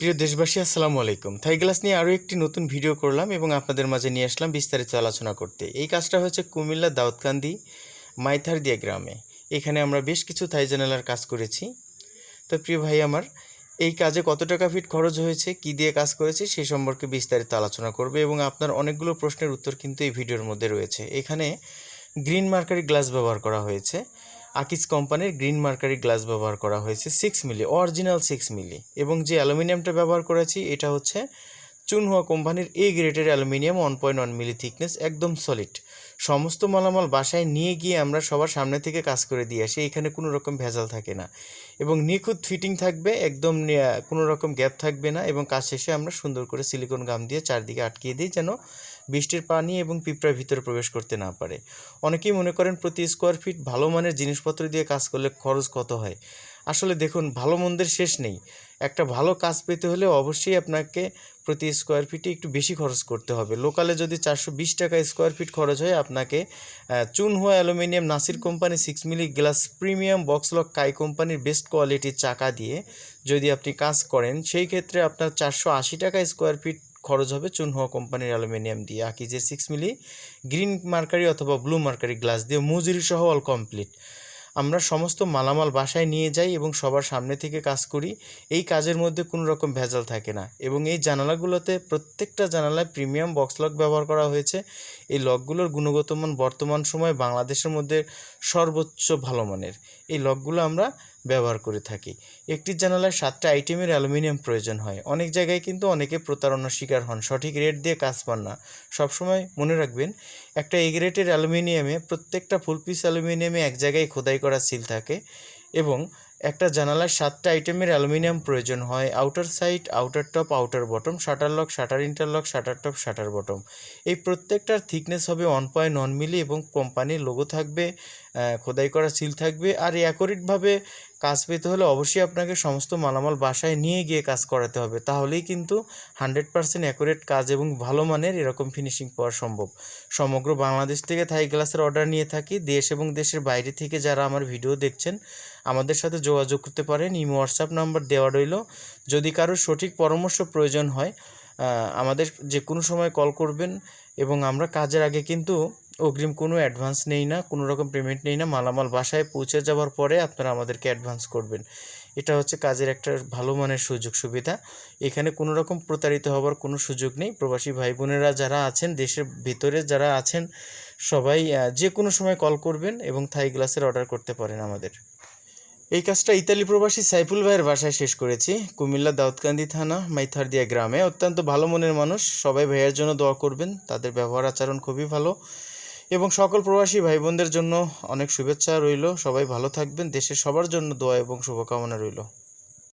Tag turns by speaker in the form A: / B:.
A: প্রিয় দেশবাসী, আসসালামু আলাইকুম। থাই গ্লাস নিয়ে আরও একটি নতুন ভিডিও করলাম এবং আপনাদের মাঝে নিয়ে আসলাম বিস্তারিত আলোচনা করতে। এই কাজটা হচ্ছে কুমিল্লা দাউদকান্দি মাইথারদিয়া গ্রামে। এখানে আমরা বেশ কিছু থাই জানালার কাজ করেছি। তো প্রিয় ভাই আমার, এই কাজে কত টাকা ফিট খরচ হয়েছে, কি দিয়ে কাজ করেছি সেই সম্পর্কে বিস্তারিত আলোচনা করবে এবং আপনার অনেকগুলো প্রশ্নের উত্তর কিন্তু এই ভিডিওর মধ্যে রয়েছে। এখানে গ্রিন মার্কারি গ্লাস ব্যবহার করা হয়েছে। আকিস কোম্পানির গ্রিন মার্কারি গ্লাস ব্যবহার করা হয়েছে six milli original six milli এবং যে অ্যালুমিনিয়ামটা ব্যবহার করেছি, এটা হচ্ছে চুনহুয়া কোম্পানির এ গ্রেডের aluminium one point one milli thickness একদম সলিড। সমস্ত মালামাল বাসায় নিয়ে গিয়ে আমরা সবার সামনে থেকে কাজ করে দিয়ে আসি, এখানে কোনো রকম ভেজাল থাকে না। এবং নিখুঁত ফিটিং থাকবে, একদম কোনো রকম গ্যাপ থাকবে না এবং কাজ শেষে আমরা সুন্দর করে সিলিকন গাম দিয়ে চারদিকে আটকিয়ে দিই যেন বৃষ্টির পানি এবং পিঁপড়ার ভিতরে প্রবেশ করতে না পারে। অনেকেই মনে করেন প্রতি স্কোয়ার ফিট ভালো মানের জিনিসপত্র দিয়ে কাজ করলে খরচ কত হয়? আসলে দেখুন, ভালো মন্দের শেষ নেই। একটা ভালো কাজ পেতে হলে অবশ্যই আপনাকে প্রতি স্কোয়ার ফিটে একটু বেশি খরচ করতে হবে। লোকালে যদি চারশো বিশ টাকা স্কোয়ার ফিট খরচ হয়, আপনাকে Chunhua aluminium Nasir company six milli glass premium box lock কাই কোম্পানির বেস্ট কোয়ালিটির চাকা দিয়ে যদি আপনি কাজ করেন, সেই ক্ষেত্রে আপনার চারশো আশি টাকা স্কোয়ার ফিট খরচ হবে চুনহুয়া কোম্পানির অ্যালুমিনিয়াম দিয়ে। আকিজের সিক্স মিলি গ্রিন মার্কারি অথবা ব্লু মার্কারি গ্লাস দিয়ে মজুরি সহ অল কমপ্লিট আমরা সমস্ত মালামাল বাসায় নিয়ে যাই এবং সবার সামনে থেকে কাজ করি, এই কাজের মধ্যে কোনো রকম ভেজাল থাকে না। এবং এই জানালাগুলোতে প্রত্যেকটা জানালায় প্রিমিয়াম বক্স লক ব্যবহার করা হয়েছে। এই লকগুলোর গুণগত মান বর্তমান সময়ে বাংলাদেশের মধ্যে সর্বোচ্চ ভালো মানের। এই লকগুলো আমরা ব্যবহার করে থাকি। একটি জানালায় সাতটা আইটেমের অ্যালুমিনিয়াম প্রয়োজন হয়। অনেক জায়গায় কিন্তু অনেকে প্রতারণার শিকার হন। সঠিক রেট দিয়ে কাজ পান না। সবসময় মনে রাখবেন, একটা এ গ্রেটের অ্যালুমিনিয়ামে প্রত্যেকটা ফুল পিস অ্যালুমিনিয়ামে এক জায়গায় খোদাই করা সিল থাকে এবং একটা জানালার সাতটা আইটেমের অ্যালুমিনিয়াম প্রয়োজন হয়। Outer side, outer top, outer bottom, shutter lock, shutter interlock, shutter top, shutter bottom. এই প্রত্যেকটার থিকনেস হবে ওয়ান পয়েন্ট ওয়ান মিলি এবং কোম্পানির লোগো থাকবে খোদাই করা সিল থাকবে আর অ্যাকোরেটভাবে কাজ পেতে হলে অবশ্যই আপনাকে সমস্ত মালামাল বাসায় নিয়ে গিয়ে কাজ করাতে হবে। তাহলেই কিন্তু হান্ড্রেড পার্সেন্ট অ্যাকুরেট কাজ এবং ভালো মানের এরকম ফিনিশিং পাওয়া সম্ভব। সমগ্র বাংলাদেশ থেকে থাই গ্লাসের অর্ডার নিয়ে থাকি। দেশ এবং দেশের বাইরে থেকে যারা আমার ভিডিও দেখছেন, আমাদের সাথে যোগাযোগ করতে পারেন। ইমো, হোয়াটসঅ্যাপ নাম্বার দেওয়া রইল। যদি কারও সঠিক পরামর্শ প্রয়োজন হয় আমাদের যে কোনো সময় কল করবেন এবং আমরা কাজের আগে কিন্তু অগ্রিম কোনো অ্যাডভান্স নেই না, কোনো রকম পেমেন্ট নেই না, মালামাল বাসায় পৌঁছে যাওয়ার পরে আপনারা আমাদেরকে অ্যাডভান্স করবেন। এটা হচ্ছে কাজের একটা ভালো মানের সুযোগ সুবিধা। এখানে কোনো রকম প্রতারিত হওয়ার কোনো সুযোগ নেই। প্রবাসী ভাই বোনেরা যারা আছেন, দেশের ভিতরে যারা আছেন, সবাই যে কোনো সময় কল করবেন এবং থাই গ্লাসের অর্ডার করতে পারেন আমাদের। এই কাজটা ইতালি প্রবাসী সাইফুল ভাইয়ের বাসায় শেষ করেছি। কুমিল্লা দাউদকান্দি থানা, মাইথারদিয়া গ্রামে। অত্যন্ত ভালো মনের মানুষ। সবাই ভাইয়ের জন্য দোয়া করবেন। তাদের ব্যবহার আচরণ খুবই ভালো। এবং সকল প্রবাসী ভাই বোনদের জন্য অনেক শুভেচ্ছা রইল। সবাই ভালো থাকবেন। দেশের সবার জন্য দোয়া এবং শুভকামনা রইল।